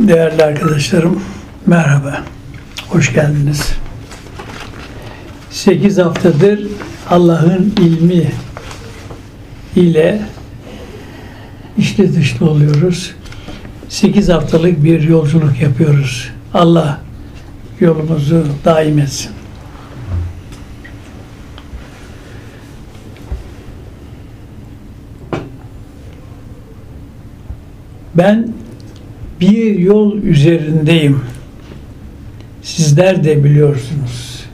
Değerli arkadaşlarım, merhaba. Hoş geldiniz. 8 haftadır Allah'ın ilmi ile içli dışlı oluyoruz. 8 haftalık bir yolculuk yapıyoruz. Allah yolumuzu daim etsin. Ben bir yol üzerindeyim. Sizler de biliyorsunuz.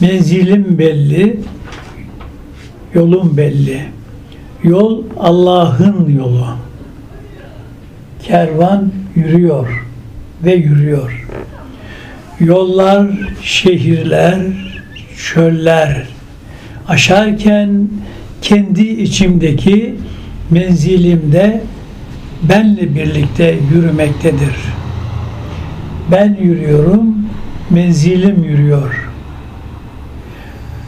Menzilim belli, yolum belli. Yol Allah'ın yolu. Kervan yürüyor ve yürüyor. Yollar, şehirler, çöller aşarken kendi içimdeki menzilimde benle birlikte yürümektedir. Ben yürüyorum, menzilim yürüyor.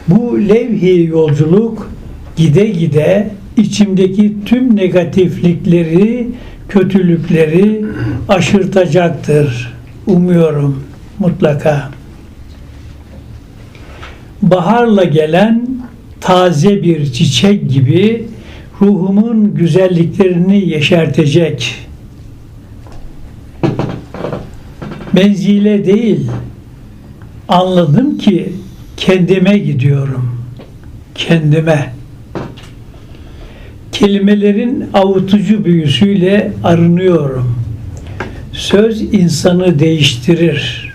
Bu levhi yolculuk gide gide içimdeki tüm negatiflikleri, kötülükleri aşırtacaktır. Umuyorum mutlaka. Baharla gelen taze bir çiçek gibi ruhumun güzelliklerini yeşertecek. Menzile değil, anladım ki kendime gidiyorum. Kendime. Kelimelerin avutucu büyüsüyle arınıyorum. Söz insanı değiştirir.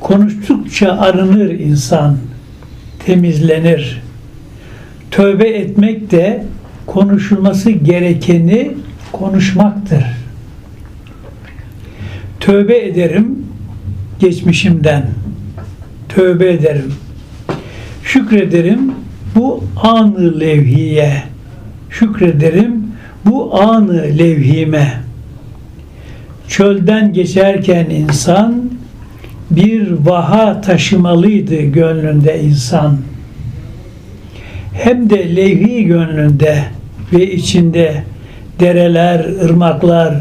Konuştukça arınır insan, temizlenir. Tövbe etmek de konuşulması gerekeni konuşmaktır. Tövbe ederim geçmişimden. Tövbe ederim. Şükrederim bu anı levhiye. Şükrederim bu anı levhime. Çölden geçerken insan bir vaha taşımalıydı gönlünde insan. Hem de levhi gönlünde ve içinde dereler, ırmaklar,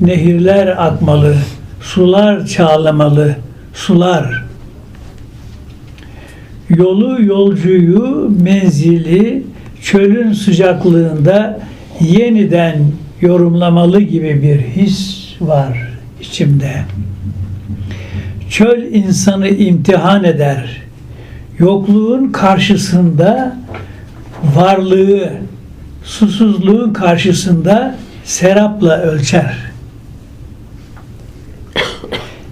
nehirler akmalı, sular çağlamalı, sular. Yolu, yolcuyu, menzili çölün sıcaklığında yeniden yorumlamalı gibi bir his var içimde. Çöl insanı imtihan eder. Yokluğun karşısında varlığı, susuzluğun karşısında serapla ölçer.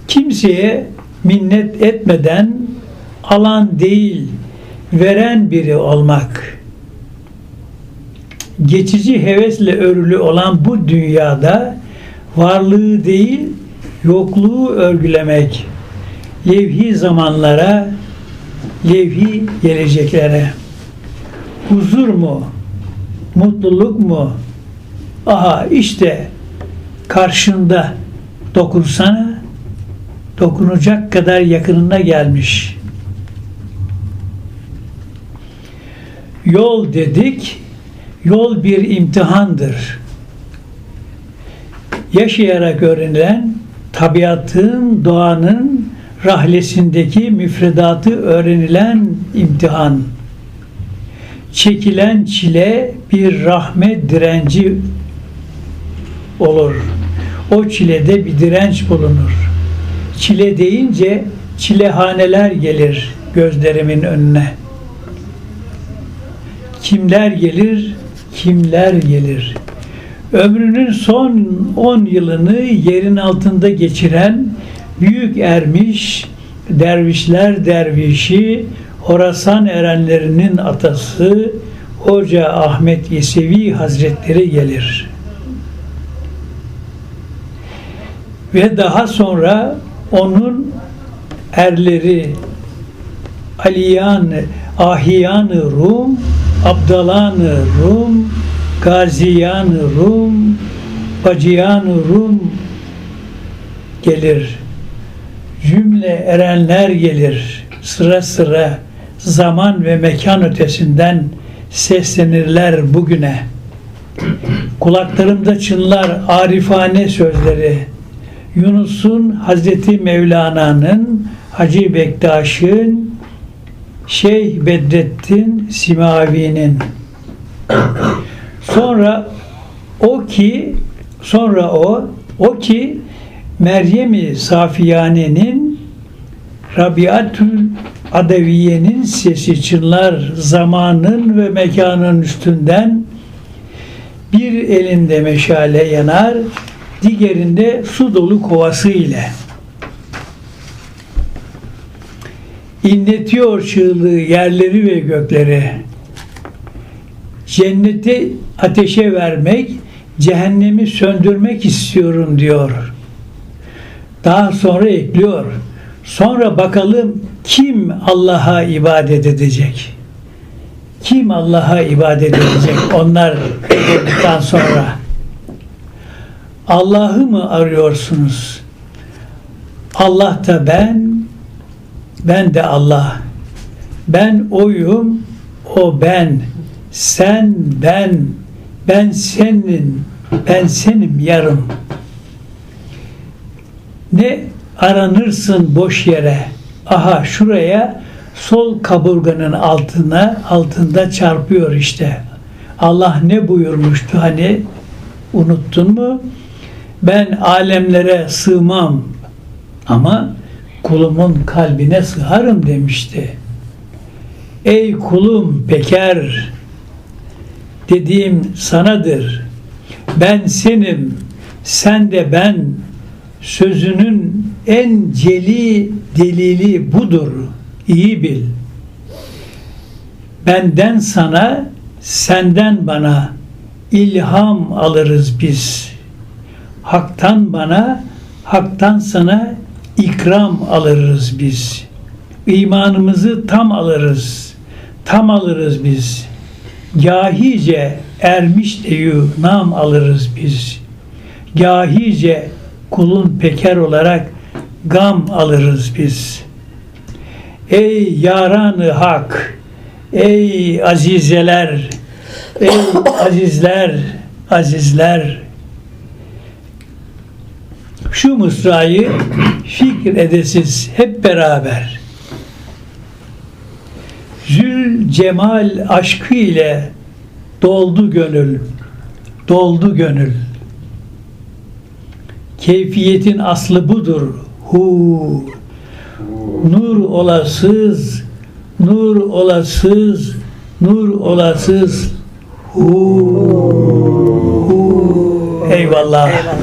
Kimseye minnet etmeden alan değil, veren biri olmak. Geçici hevesle örülü olan bu dünyada varlığı değil, yokluğu örgülemek. Levhi zamanlara, levhi geleceklere. Huzur mu? Mutluluk mu? Aha işte karşında dokunsana dokunacak kadar yakınına gelmiş. Yol dedik, yol bir imtihandır. Yaşayarak öğrenilen tabiatın, doğanın rahlesindeki müfredatı öğrenilen imtihan. Çekilen çile bir rahmet direnci olur. O çilede bir direnç bulunur. Çile deyince çilehaneler gelir gözlerimin önüne. Kimler gelir, kimler gelir. Ömrünün son 10 yılını yerin altında geçiren büyük ermiş, dervişler dervişi, Horasan erenlerinin atası Hoca Ahmet Yesevi Hazretleri gelir. Ve daha sonra onun erleri Aliyan, Ahiyan Rum, Abdalan Rum, Gaziyan Rum, Bacıyan Rum gelir. Cümle erenler gelir. Sıra sıra zaman ve mekan ötesinden seslenirler bugüne. Kulaklarımda çınlar arifane sözleri. Yunus'un Hazreti Mevlana'nın Hacı Bektaş'ın Şeyh Bedrettin Simavi'nin sonra o ki sonra o o ki Meryem-i Safiyane'nin Rabiatül Adeviye'nin sesi çınlar zamanın ve mekanın üstünden bir elinde meşale yanar, diğerinde su dolu kovası ile. İnletiyor çığlığı yerleri ve gökleri. Cenneti ateşe vermek, cehennemi söndürmek istiyorum diyor. Daha sonra ekliyor. Sonra bakalım kim Allah'a ibadet edecek? Kim Allah'a ibadet edecek? Onlar öldükten sonra. Allah'ı mı arıyorsunuz? Allah da ben, ben de Allah. Ben oyum, o ben. Sen ben, ben senin, ben senim yarım. Ne aranırsın boş yere. Aha şuraya sol kaburganın altına altında çarpıyor işte. Allah ne buyurmuştu hani unuttun mu? Ben alemlere sığmam ama kulumun kalbine sığarım demişti. Ey kulum peker dediğim sanadır. Ben senim, sen de ben. Sözünün en celi delili budur. İyi bil. Benden sana, senden bana ilham alırız biz. Hak'tan bana, hak'tan sana ikram alırız biz. İmanımızı tam alırız. Tam alırız biz. Gahice ermiş deyü nam alırız biz. Gahice kulun peker olarak gam alırız biz. Ey yaranı hak, ey azizeler, ey azizler, azizler. Şu mısrayı fikir edesiz hep beraber. Zül cemal aşkı ile doldu gönül, doldu gönül. Keyfiyetin aslı budur. Hu. Nur olasız, nur olasız, nur olasız. Hu. Hu. Eyvallah.